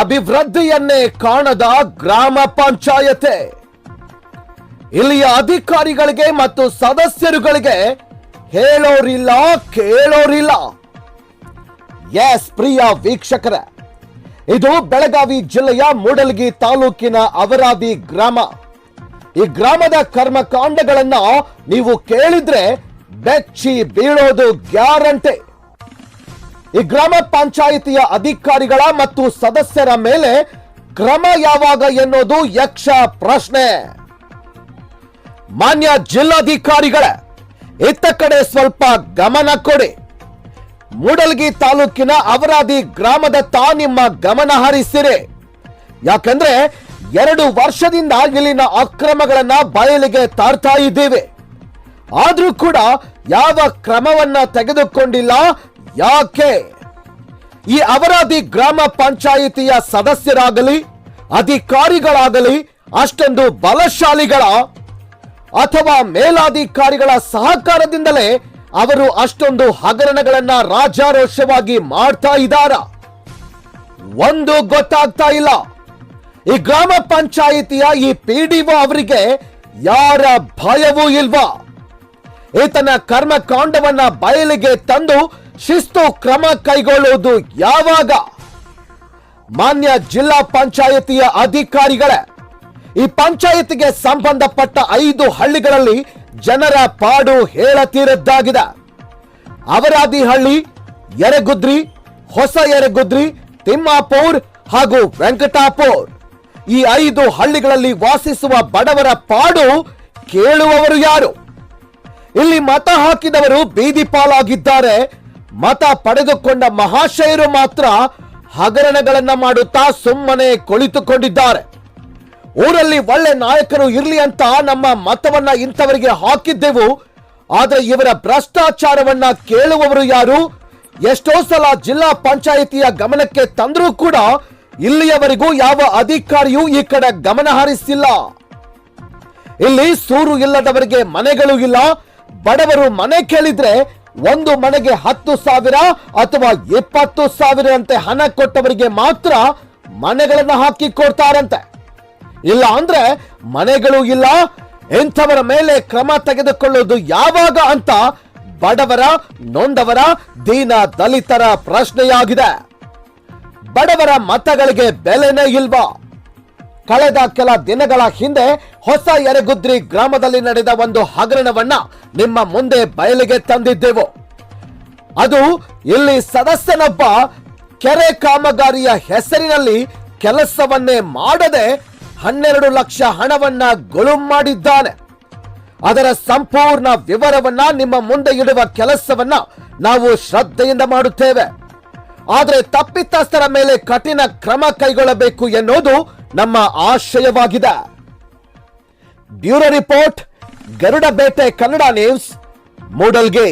ಅಭಿವೃದ್ಧಿಯನ್ನೇ ಕಾಣದ ಗ್ರಾಮ ಪಂಚಾಯತೆ. ಇಲ್ಲಿಯ ಅಧಿಕಾರಿಗಳಿಗೆ ಮತ್ತು ಸದಸ್ಯರುಗಳಿಗೆ ಹೇಳೋರಿಲ್ಲ, ಕೇಳೋರಿಲ್ಲ. ಎಸ್, ಪ್ರಿಯ ವೀಕ್ಷಕರ, ಇದು ಬೆಳಗಾವಿ ಜಿಲ್ಲೆಯ ಮೂಡಲಗಿ ತಾಲೂಕಿನ ಅವರಾದಿ ಗ್ರಾಮ. ಈ ಗ್ರಾಮದ ಕರ್ಮಕಾಂಡಗಳನ್ನ ನೀವು ಕೇಳಿದ್ರೆ ಬೆಚ್ಚಿ ಬೀಳೋದು ಗ್ಯಾರಂಟಿ. ಈ ಗ್ರಾಮ ಪಂಚಾಯಿತಿಯ ಅಧಿಕಾರಿಗಳ ಮತ್ತು ಸದಸ್ಯರ ಮೇಲೆ ಕ್ರಮ ಯಾವಾಗ ಎನ್ನುವುದು ಯಕ್ಷ ಪ್ರಶ್ನೆ. ಮಾನ್ಯ ಜಿಲ್ಲಾಧಿಕಾರಿಗಳ, ಇತ್ತ ಕಡೆ ಸ್ವಲ್ಪ ಗಮನ ಕೊಡಿ. ಮೂಡಲ್ಗಿ ತಾಲೂಕಿನ ಅವರಾದಿ ತಾ ನಿಮ್ಮ ಗಮನ ಹರಿಸಿರಿ. ಯಾಕಂದ್ರೆ ಎರಡು ವರ್ಷದಿಂದ ಇಲ್ಲಿನ ಅಕ್ರಮಗಳನ್ನ ಬಯಲಿಗೆ ತರ್ತಾ ಇದ್ದೀವಿ. ಆದ್ರೂ ಕೂಡ ಯಾವ ಕ್ರಮವನ್ನ ತೆಗೆದುಕೊಂಡಿಲ್ಲ ಯಾಕೆ? ಈ ಅವರಾದಿ ಗ್ರಾಮ ಪಂಚಾಯಿತಿಯ ಸದಸ್ಯರಾಗಲಿ, ಅಧಿಕಾರಿಗಳಾಗಲಿ, ಅಷ್ಟೊಂದು ಬಲಶಾಲಿಗಳ ಅಥವಾ ಮೇಲಾಧಿಕಾರಿಗಳ ಸಹಕಾರದಿಂದಲೇ ಅವರು ಅಷ್ಟೊಂದು ಹಗರಣಗಳನ್ನ ರಾಜಾರೋಷವಾಗಿ ಮಾಡ್ತಾ ಇದ್ದಾರ? ಒಂದು ಗೊತ್ತಾಗ್ತಾ ಇಲ್ಲ. ಈ ಗ್ರಾಮ ಪಂಚಾಯಿತಿಯ ಈ ಪಿಡಿಒ ಅವರಿಗೆ ಯಾರ ಭಯವೂ ಇಲ್ವಾ? ಈತನ ಕರ್ಮಕಾಂಡವನ್ನ ಬಯಲಿಗೆ ತಂದು ಶಿಸ್ತು ಕ್ರಮ ಕೈಗೊಳ್ಳುವುದು ಯಾವಾಗ? ಮಾನ್ಯ ಜಿಲ್ಲಾ ಪಂಚಾಯತಿಯ ಅಧಿಕಾರಿಗಳೇ, ಈ ಪಂಚಾಯತಿಗೆ ಸಂಬಂಧಪಟ್ಟ ಐದು ಹಳ್ಳಿಗಳಲ್ಲಿ ಜನರ ಪಾಡು ಹೇಳತೀರದ್ದಾಗಿದೆ. ಅವರಾದಿ ಹಳ್ಳಿ ಯರಗುದ್ರಿ, ಹೊಸ ಯರಗುದ್ರಿ, ತಿಮ್ಮಾಪೂರ್ ಹಾಗೂ ವೆಂಕಟಾಪೂರ್. ಈ ಐದು ಹಳ್ಳಿಗಳಲ್ಲಿ ವಾಸಿಸುವ ಬಡವರ ಪಾಡು ಕೇಳುವವರು ಯಾರು? ಇಲ್ಲಿ ಮತ ಹಾಕಿದವರು ಬೀದಿ ಪಾಲಾಗಿದ್ದಾರೆ ಮತ ಪಡೆದುಕೊಂಡ ಮಹಾಶಯರು ಮಾತ್ರ ಹಗರಣಗಳನ್ನ ಮಾಡುತ್ತಾ ಸುಮ್ಮನೆ ಕುಳಿತುಕೊಂಡಿದ್ದಾರೆ. ಊರಲ್ಲಿ ಒಳ್ಳೆ ನಾಯಕರು ಇರ್ಲಿ ಅಂತ ನಮ್ಮ ಮತವನ್ನ ಇಂಥವರಿಗೆ ಹಾಕಿದ್ದೆವು. ಆದ್ರೆ ಇವರ ಭ್ರಷ್ಟಾಚಾರವನ್ನ ಕೇಳುವವರು ಯಾರು? ಎಷ್ಟೋ ಸಲ ಜಿಲ್ಲಾ ಪಂಚಾಯಿತಿಯ ಗಮನಕ್ಕೆ ತಂದರೂ ಕೂಡ ಇಲ್ಲಿಯವರೆಗೂ ಯಾವ ಅಧಿಕಾರಿಯೂ ಈ ಕಡೆ ಗಮನ ಹರಿಸಿಲ್ಲ. ಇಲ್ಲಿ ಸೂರು ಇಲ್ಲದವರಿಗೆ ಮನೆಗಳು ಇಲ್ಲ. ಬಡವರು ಮನೆ ಕೇಳಿದ್ರೆ ಒಂದು ಮನೆಗೆ ಹತ್ತು ಸಾವಿರ ಅಥವಾ ಇಪ್ಪತ್ತು ಸಾವಿರ ಅಂತೆ ಹಣ ಕೊಟ್ಟವರಿಗೆ ಮಾತ್ರ ಮನೆಗಳನ್ನು ಹಾಕಿ ಕೊಡ್ತಾರಂತೆ. ಇಲ್ಲ ಅಂದ್ರೆ ಮನೆಗಳು ಇಲ್ಲ, ಎಂಥವರ ಮೇಲೆ ಕ್ರಮ ತೆಗೆದುಕೊಳ್ಳುವುದು ಯಾವಾಗ ಅಂತ ಬಡವರ ನೊಂದವರ ದೀನ ದಲಿತರ ಪ್ರಶ್ನೆಯಾಗಿದೆ. ಬಡವರ ಮತಗಳಿಗೆ ಬೆಲೆನೇ ಇಲ್ವಾ? ಕಳೆದ ಕೆಲ ದಿನಗಳ ಹಿಂದೆ ಹೊಸ ಯರಗುದ್ರಿ ಗ್ರಾಮದಲ್ಲಿ ನಡೆದ ಒಂದು ಹಗರಣವನ್ನ ನಿಮ್ಮ ಮುಂದೆ ಬಯಲಿಗೆ ತಂದಿದ್ದೆವು. ಅದು ಇಲ್ಲಿ ಸದಸ್ಯನೊಬ್ಬ ಕೆರೆ ಕಾಮಗಾರಿಯ ಹೆಸರಿನಲ್ಲಿ ಕೆಲಸವನ್ನೇ ಮಾಡದೆ ಹನ್ನೆರಡು ಲಕ್ಷ ಹಣವನ್ನ ಗೊಳು ಮಾಡಿದ್ದಾನೆ. ಅದರ ಸಂಪೂರ್ಣ ವಿವರವನ್ನ ನಿಮ್ಮ ಮುಂದೆ ಇಡುವ ಕೆಲಸವನ್ನ ನಾವು ಶ್ರದ್ಧೆಯಿಂದ ಮಾಡುತ್ತೇವೆ. ಆದರೆ ತಪ್ಪಿತಸ್ಥರ ಮೇಲೆ ಕಠಿಣ ಕ್ರಮ ಕೈಗೊಳ್ಳಬೇಕು ಎನ್ನುವುದು ನಮ್ಮ ಆಶಯವಾಗಿದೆ ಬ್ಯೂರೋ ರಿಪೋರ್ಟ್ ಗರುಡ ಬೇಟೆ ಕನ್ನಡ ನ್ಯೂಸ್ ಮೂಡಲ್ಗೆ.